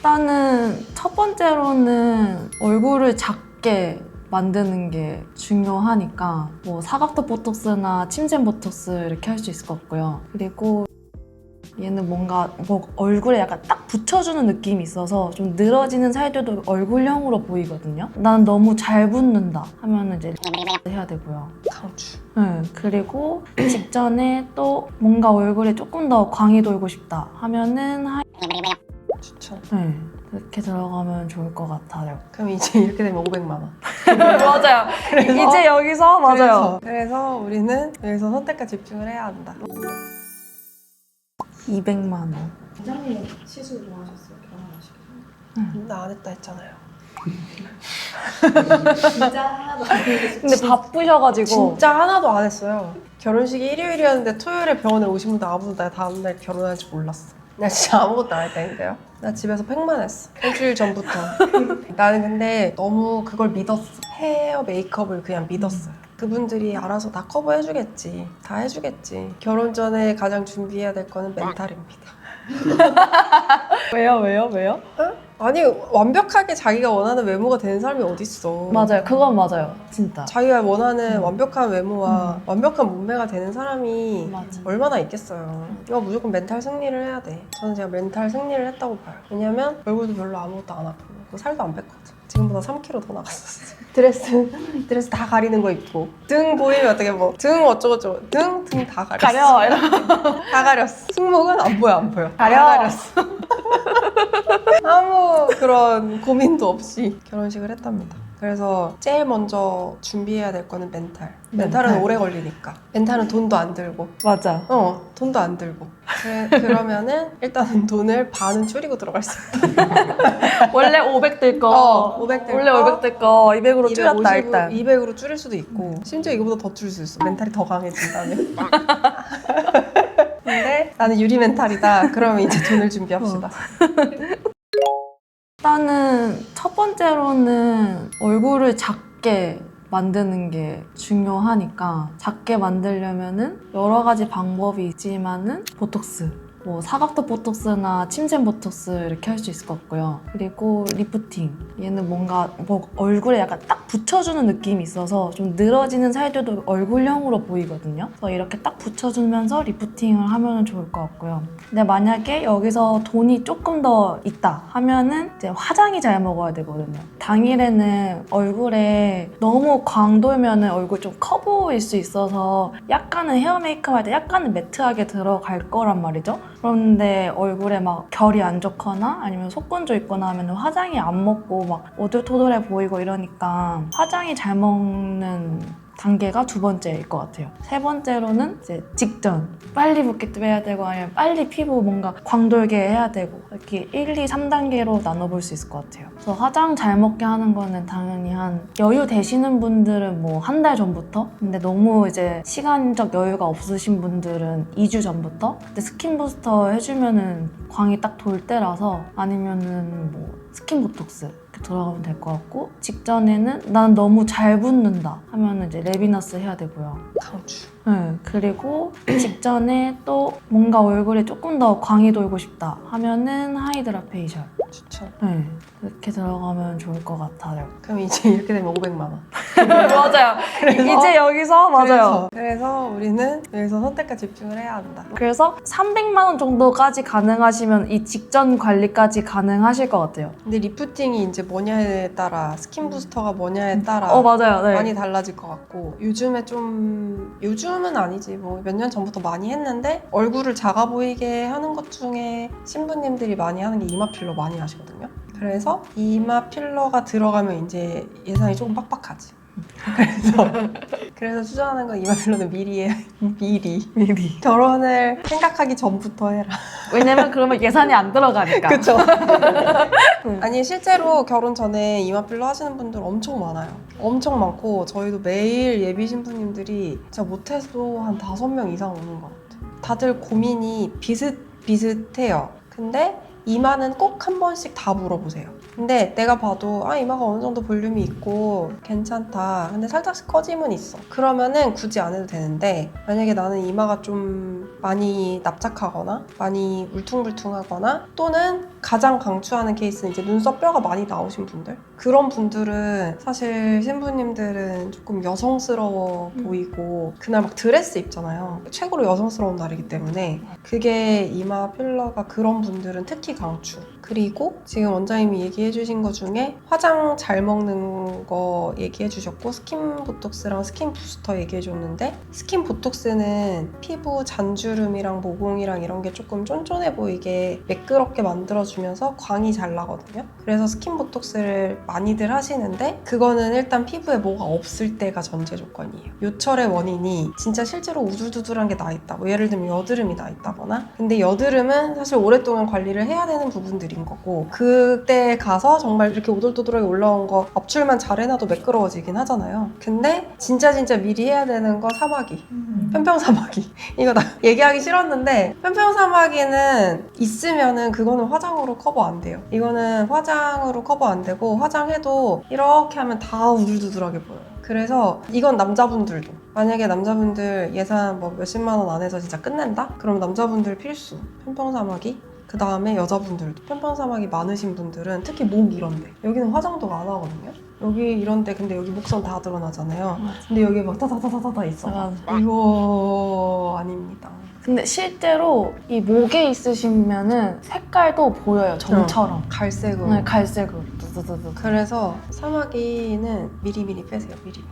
일단은 첫 번째로는 얼굴을 작게 만드는 게 중요하니까 뭐 사각턱 보톡스나 침샘 보톡스 이렇게 할 수 있을 것 같고요. 그리고 얘는 뭔가 뭐 얼굴에 약간 딱 붙여주는 느낌이 있어서 좀 늘어지는 살들도 얼굴형으로 보이거든요. 난 너무 잘 붙는다 하면 이제 해야 되고요. 강추. 네, 그리고 직전에 또 뭔가 얼굴에 조금 더 광이 돌고 싶다 하면은 하 이... 추천. 네, 이렇게 들어가면 좋을 것 같아요. 그럼 이제 이렇게 되면 500만 원. 맞아요. 그래서- 이제 여기서 맞아요. 그래서, 그래서 우리는 여기서 선택과 집중을 해야 한다. 200만 원. 부장님 시술 좋아하셨어요? 결혼하시기 전에? 나 안 했다 했잖아요. 진짜 하나도 안 해주셨어요. 근데 바쁘셔가지고 진짜 하나도 안 했어요. 결혼식이 일요일이었는데 토요일에 병원에 오신 분들 아무도 나 다음날 결혼할 줄 몰랐어. 나 진짜 아무것도 안 했다니까요. 나 집에서 팩만 했어. 일주일 전부터. 나는 근데 너무 그걸 믿었어. 헤어 메이크업을 그냥 믿었어요. 그분들이 알아서 다 커버해주겠지. 다 해주겠지. 결혼 전에 가장 준비해야 될 거는 멘탈입니다. 왜요 왜요 왜요? 아니 완벽하게 자기가 원하는 외모가 되는 사람이 어딨어. 맞아요. 그건 맞아요. 진짜. 자기가 원하는 음. 완벽한 외모와 완벽한 몸매가 되는 사람이 맞아. 얼마나 있겠어요. 이거 무조건 멘탈 승리를 해야 돼. 저는 제가 멘탈 승리를 했다고 봐요. 왜냐면 얼굴도 별로 아무것도 안 아프고 또 살도 안 뺐거든. 지금보다 3kg 더 나갔었어. 드레스 드레스 다 가리는 거 입고 등 보이면 어떻게 뭐 등 어쩌고저쩌고 등 등 다 가렸어. 가려. 이런. 다 가렸어. 승모근 안 보여 안 보여. 가려. 다 가렸어. 아무 그런 고민도 없이 결혼식을 했답니다. 그래서 제일 먼저 준비해야 될 거는 멘탈. 멘탈은 멘탈. 오래 걸리니까. 멘탈은 돈도 안 들고. 맞아. 어, 돈도 안 들고. 그래, 그러면은 일단은 돈을 반은 줄이고 들어갈 수 있다. 원래 500될 거. 어, 500될 원래 거. 500될거 200으로 줄였다 250으로, 일단. 200으로 줄일 수도 있고 심지어 이거보다 더 줄일 수 있어. 멘탈이 더 강해진다면. 근데 나는 유리 멘탈이다. 그러면 이제 돈을 준비합시다. 일단은 첫 번째로는 얼굴을 작게 만드는 게 중요하니까 작게 만들려면은 여러 가지 방법이 있지만은 보톡스 뭐 사각턱 보톡스나 침샘 보톡스 이렇게 할 수 있을 것 같고요. 그리고 리프팅 얘는 뭔가 뭐 얼굴에 약간 딱 붙여주는 느낌이 있어서 좀 늘어지는 살들도 얼굴형으로 보이거든요. 그래서 이렇게 딱 붙여주면서 리프팅을 하면 좋을 것 같고요. 근데 만약에 여기서 돈이 조금 더 있다 하면은 이제 화장이 잘 먹어야 되거든요. 당일에는 얼굴에 너무 광 돌면은 얼굴 좀 커 보일 수 있어서 약간은 헤어 메이크업 할 때 약간은 매트하게 들어갈 거란 말이죠. 그런데 얼굴에 막 결이 안 좋거나 아니면 속건조 있거나 하면 화장이 안 먹고 막 오돌토돌해 보이고 이러니까 화장이 잘 먹는 단계가 두 번째일 것 같아요. 세 번째로는 이제 직전. 빨리 붓기도 해야 되고 아니면 빨리 피부 뭔가 광돌게 해야 되고 이렇게 1, 2, 3단계로 나눠볼 수 있을 것 같아요. 그래서 화장 잘 먹게 하는 거는 당연히 한 여유 되시는 분들은 뭐 한 달 전부터 근데 너무 이제 시간적 여유가 없으신 분들은 2주 전부터 근데 스킨 부스터 해주면은 광이 딱 돌 때라서 아니면은 뭐 스킨 보톡스 이렇게 들어가면 될 것 같고 직전에는 난 너무 잘 붙는다 하면은 이제 레비너스 해야 되고요. 강추. 네, 그리고 직전에 또 뭔가 얼굴에 조금 더 광이 돌고 싶다 하면은 하이드라 페이셜. 추천. 네, 이렇게 들어가면 좋을 것 같아요. 그럼 이제 이렇게 되면 500만 원. 맞아요. 이제 여기서 그래서, 그래서 우리는 여기서 선택과 집중을 해야 한다. 그래서 300만 원 정도까지 가능하시면 이 직전 관리까지 가능하실 것 같아요. 근데 리프팅이 이제 뭐냐에 따라 스킨 부스터가 뭐냐에 따라 어 맞아요. 네. 많이 달라질 것 같고 요즘에 좀 요즘 은 아니지 뭐 몇 년 전부터 많이 했는데 얼굴을 작아 보이게 하는 것 중에 신부님들이 많이 하는 게 이마 필러 많이 하시거든요. 그래서 이마 필러가 들어가면 이제 예상이 조금 빡빡하지. 그래서 그래서 추천하는 건 이마 필러는 미리 해 미리 미리. 결혼을 생각하기 전부터 해라. 왜냐면 그러면 예산이 안 들어가니까. 그쵸. 아니, 실제로 결혼 전에 이마 필러 하시는 분들 엄청 많아요. 엄청 많고, 저희도 매일 예비 신부님들이 진짜 못해도 한 다섯 명 이상 오는 것 같아요. 다들 고민이 비슷 비슷해요. 근데 이마는 꼭 한 번씩 다 물어보세요. 근데 내가 봐도 아 이마가 어느 정도 볼륨이 있고 괜찮다. 근데 살짝씩 꺼짐은 있어. 그러면은 굳이 안 해도 되는데 만약에 나는 이마가 좀 많이 납작하거나 많이 울퉁불퉁하거나 또는 가장 강추하는 케이스는 이제 눈썹 뼈가 많이 나오신 분들 그런 분들은 사실 신부님들은 조금 여성스러워 음. 보이고 그날 막 드레스 입잖아요. 최고로 여성스러운 날이기 때문에 그게 이마 필러가 그런 분들은 특히 강추. 그리고 지금 원장님이 얘기해 주신 것 중에 화장 잘 먹는 거 얘기해 주셨고 스킨 보톡스랑 스킨 부스터 얘기해 줬는데 스킨 보톡스는 피부 잔주름이랑 모공이랑 이런 게 조금 쫀쫀해 보이게 매끄럽게 만들어주면서 광이 잘 나거든요. 그래서 스킨 보톡스를 많이들 하시는데 그거는 일단 피부에 뭐가 없을 때가 전제 조건이에요. 요철의 원인이 진짜 실제로 우둘두둘한 게 나 있다. 뭐 예를 들면 여드름이 나 있다거나. 근데 여드름은 사실 오랫동안 관리를 해야 되는 부분들인 거고 그때 가서 정말 이렇게 오돌도돌하게 올라온 거 업출만 잘 해놔도 매끄러워지긴 하잖아요. 근데 진짜 진짜 미리 해야 되는 거 사마귀. 편평 사마귀. 이거 나 얘기하기 싫었는데 편평 사마귀는 있으면은 그거는 화장으로 커버 안 돼요. 이거는 화장으로 커버 안 되고 화장 해도 이렇게 하면 다 우둘두둘하게 보여요. 그래서 이건 남자분들도. 만약에 남자분들 예산 뭐 몇십만 원 안에서 진짜 끝낸다? 그럼 남자분들 필수. 편평사마귀. 그 다음에 여자분들도. 편평사마귀 많으신 분들은 특히 목 이런데. 여기는 화장도가 안 하거든요. 여기 이런데 근데 여기 목선 다 드러나잖아요. 근데 여기 막 타타타타타 있어. 맞아. 이거 아닙니다. 근데 실제로 이 목에 있으시면은 색깔도 보여요 점처럼. 갈색으로. 네, 갈색으로 두두두두. 그래서 사마귀는 미리미리 빼세요. 미리미리.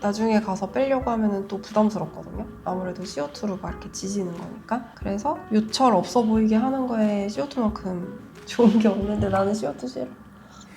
나중에 가서 빼려고 하면은 또 부담스럽거든요. 아무래도 CO2로 막 이렇게 지지는 거니까. 그래서 요철 없어 보이게 하는 거에 CO2만큼 좋은 게 없는데 나는 CO2 싫어.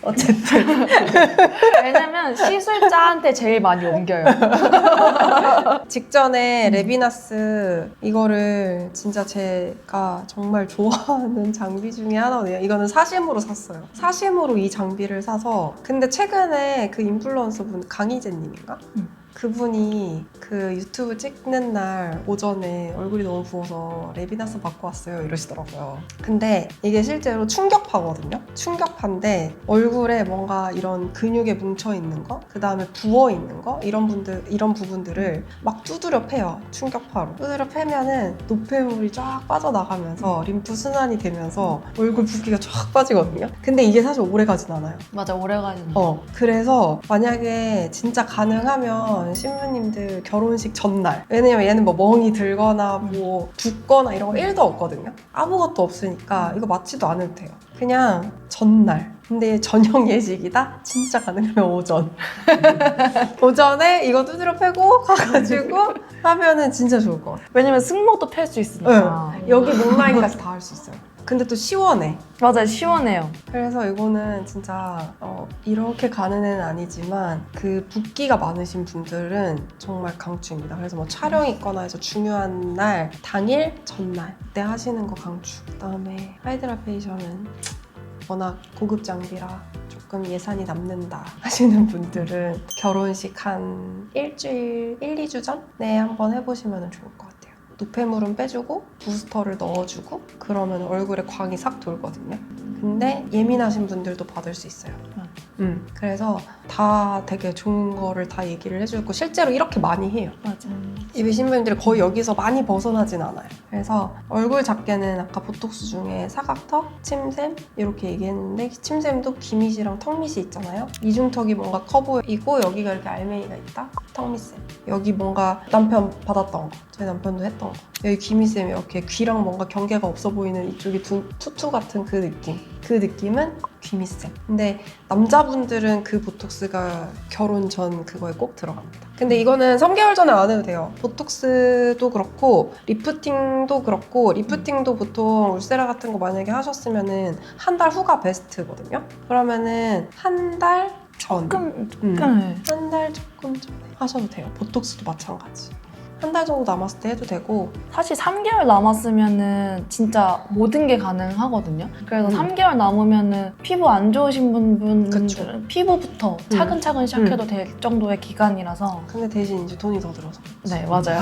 어쨌든 왜냐면 시술자한테 제일 많이 옮겨요 직전에 레비나스 이거를 진짜 제가 정말 좋아하는 장비 중에 하나거든요. 이거는 사심으로 샀어요. 사심으로 이 장비를 사서 근데 최근에 그 인플루언서 분 강희재님인가? 음. 그분이 그 유튜브 찍는 날 오전에 얼굴이 너무 부어서 레비나스 받고 왔어요 이러시더라고요. 근데 이게 실제로 충격파거든요. 충격파인데 얼굴에 뭔가 이런 근육에 뭉쳐 있는 거, 그 다음에 부어 있는 거 이런 분들 이런 부분들을 막 두드려 패요. 충격파로 두드려 패면은 노폐물이 쫙 빠져나가면서 림프 순환이 되면서 얼굴 붓기가 쫙 빠지거든요. 근데 이게 사실 오래 가진 않아요. 맞아 오래가지는 어, 그래서 만약에 진짜 가능하면 신부님들 결혼식 전날 왜냐면 얘는 뭐 멍이 들거나 뭐 붓거나 이런 거 1도 없거든요. 아무것도 없으니까 이거 맞지도 않을 돼요. 그냥 전날. 근데 저녁 예식이다? 진짜 가능하면 오전. 오전에 이거 두드려 패고 가가지고 하면은 진짜 좋을 것 같아요. 왜냐면 승모도 펼 수 있으니까 여기 목 라인까지 다 할 수 있어요. 근데 또 시원해. 맞아요 시원해요 그래서 이거는 진짜 어, 이렇게 가는 애는 아니지만 그 붓기가 많으신 분들은 정말 강추입니다. 그래서 뭐 촬영 있거나 해서 중요한 날 당일 전날 때 하시는 거 강추. 그다음에 하이드라 페이션은 워낙 고급 장비라 조금 예산이 남는다 하시는 분들은 결혼식 한 일주일, 1, 2주 전에 한번 해보시면 좋을 것 같아요. 노폐물은 빼주고 부스터를 넣어주고 그러면 얼굴에 광이 싹 돌거든요. 근데 예민하신 분들도 받을 수 있어요. 맞아. 음, 그래서 다 되게 좋은 거를 다 얘기를 해주고 실제로 이렇게 많이 해요. 맞아 예비 신부님들이 거의 여기서 많이 벗어나진 않아요. 그래서 얼굴 작게는 아까 보톡스 중에 사각턱, 침샘 이렇게 얘기했는데 침샘도 기밋이랑 턱밑이 있잖아요. 이중턱이 뭔가 커 보이고 여기가 이렇게 알맹이가 있다. 턱밑샘. 여기 뭔가 남편 받았던 거. 저희 남편도 했던 거. 여기 기밋샘 이렇게 귀랑 뭔가 경계가 없어 보이는 이쪽이 두, 투투 같은 그 느낌. 그 느낌은 귀밑샘. 근데 남자분들은 그 보톡스가 결혼 전 그거에 꼭 들어갑니다. 근데 이거는 3개월 전에 안 해도 돼요. 보톡스도 그렇고 리프팅도 그렇고 리프팅도 보통 울세라 같은 거 만약에 하셨으면은 한 달 후가 베스트거든요. 그러면은 한달 전. 조금 음. 네. 한 달 조금 전에 하셔도 돼요. 보톡스도 마찬가지. 한 달 정도 남았을 때 해도 되고 사실 3개월 남았으면은 진짜 모든 게 가능하거든요. 그래서 음. 3개월 남으면은 피부 안 좋으신 분- 분들은 그쵸. 음. 피부부터 차근차근 시작해도 될 정도의 기간이라서 근데 대신 이제 돈이 더 들어서 네 맞아요.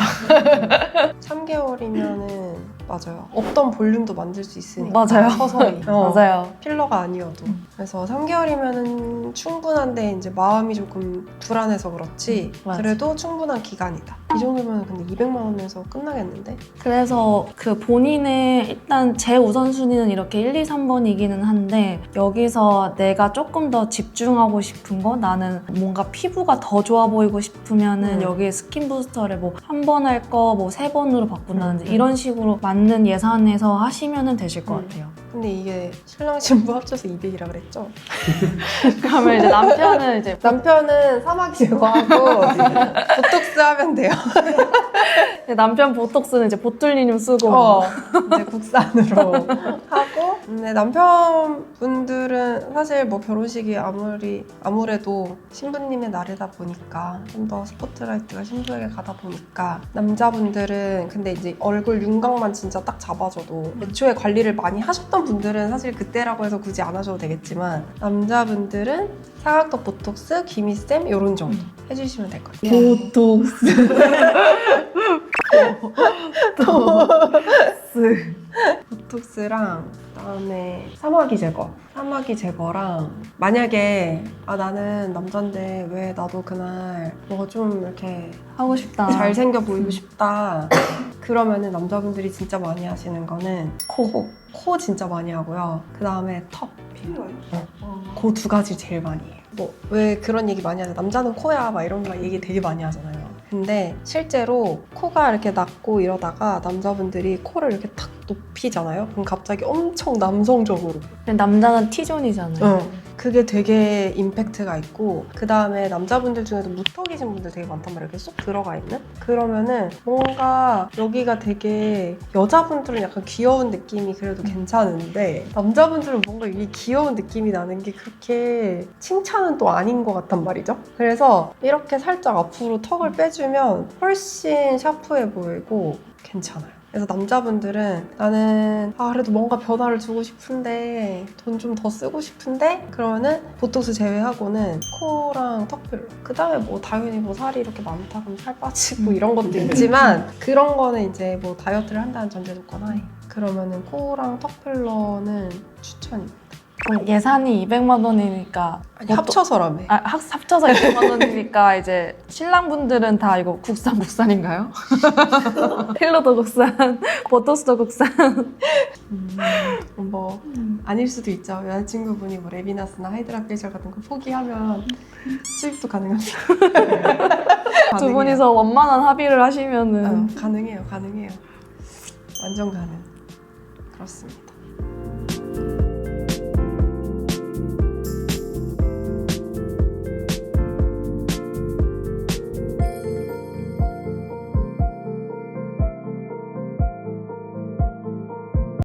3개월이면은 맞아요. 없던 볼륨도 만들 수 있으니까. 맞아요. 서서히. 어. 맞아요. 필러가 아니어도. 그래서 3개월이면 충분한데 이제 마음이 조금 불안해서 그렇지. 음, 맞아. 그래도 충분한 기간이다. 이 정도면 근데 200만 원에서 끝나겠는데? 그래서 그 본인의 일단 제 우선순위는 이렇게 1, 2, 3번이기는 한데 여기서 내가 조금 더 집중하고 싶은 거 나는 뭔가 피부가 더 좋아 보이고 싶으면은 음. 여기에 스킨 부스터를 뭐 한 번 할 거 뭐 세 번으로 바꾼다든지 음, 음. 이런 식으로 맞는 예산에서 하시면은 되실 것 음. 같아요. 근데 이게 신랑 신부 합쳐서 200이라 그랬죠? 그러면 이제 남편은 이제 남편은 사막 제거하고 보톡스 하면 돼요. 남편 보톡스는 이제 보툴리늄 쓰고. 어, 이제 국산으로. 하고 근데 남편분들은 사실 뭐 결혼식이 아무리 아무래도 신부님의 날이다 보니까 좀 더 스포트라이트가 신부에게 가다 보니까 남자분들은 근데 이제 얼굴 윤곽만 진짜 딱 잡아줘도 애초에 관리를 많이 하셨던 분들은 사실 그때라고 해서 굳이 안 하셔도 되겠지만 남자분들은 사각턱 보톡스, 기미쌤 이런 정도 해주시면 될 것 같아요. 보톡스 보톡스 보톡스랑 그다음에 사마귀 제거. 사마귀 제거랑 만약에 아 나는 남잔데 왜 나도 그날 뭐가 좀 이렇게 하고 싶다. 잘생겨 보이고 싶다. 그러면은 남자분들이 진짜 많이 하시는 거는 코. 코, 코 진짜 많이 하고요. 그 다음에 턱. 필요해요? 그 두 가지 제일 많이 해요. 뭐 왜 그런 얘기 많이 하죠? 남자는 코야 막 이런 말 얘기 되게 많이 하잖아요. 근데 실제로 코가 이렇게 낮고 이러다가 남자분들이 코를 이렇게 탁 높이잖아요. 그럼 갑자기 엄청 남성적으로. 남자는 T존이잖아요. 어. 그게 되게 임팩트가 있고 그 다음에 남자분들 중에도 무턱이신 분들 되게 많단 말이에요. 쏙 들어가 있는. 그러면은 뭔가 여기가 되게 여자분들은 약간 귀여운 느낌이 그래도 괜찮은데 남자분들은 뭔가 이게 귀여운 느낌이 나는 게 그렇게 칭찬은 또 아닌 것 같단 말이죠. 그래서 이렇게 살짝 앞으로 턱을 빼주면 훨씬 샤프해 보이고 괜찮아요. 그래서 남자분들은 나는 아 그래도 뭔가 변화를 주고 싶은데 돈 좀 더 쓰고 싶은데? 그러면은 보톡스 제외하고는 코랑 턱 필러 그 다음에 뭐 당연히 뭐 살이 이렇게 많다 그럼 살 빠지고 음. 이런 것도 있지만 그런 거는 이제 뭐 다이어트를 한다는 전제 조건 하에 그러면은 코랑 턱 필러는 추천입니다 그럼 예산이 200만 원이니까 아니 보통- 합쳐서라며 아, 합, 합쳐서 200만 원이니까 이제 신랑분들은 다 이거 국산 국산인가요? 필러도 국산, 보톡스도 국산. 뭐 아닐 수도 있죠 여자친구분이 뭐 레비나스나 하이드라 페이셜 같은 거 포기하면 수입도 가능합니다 두 가능해요. 분이서 원만한 합의를 하시면은 어, 가능해요, 가능해요. 완전 가능. 그렇습니다.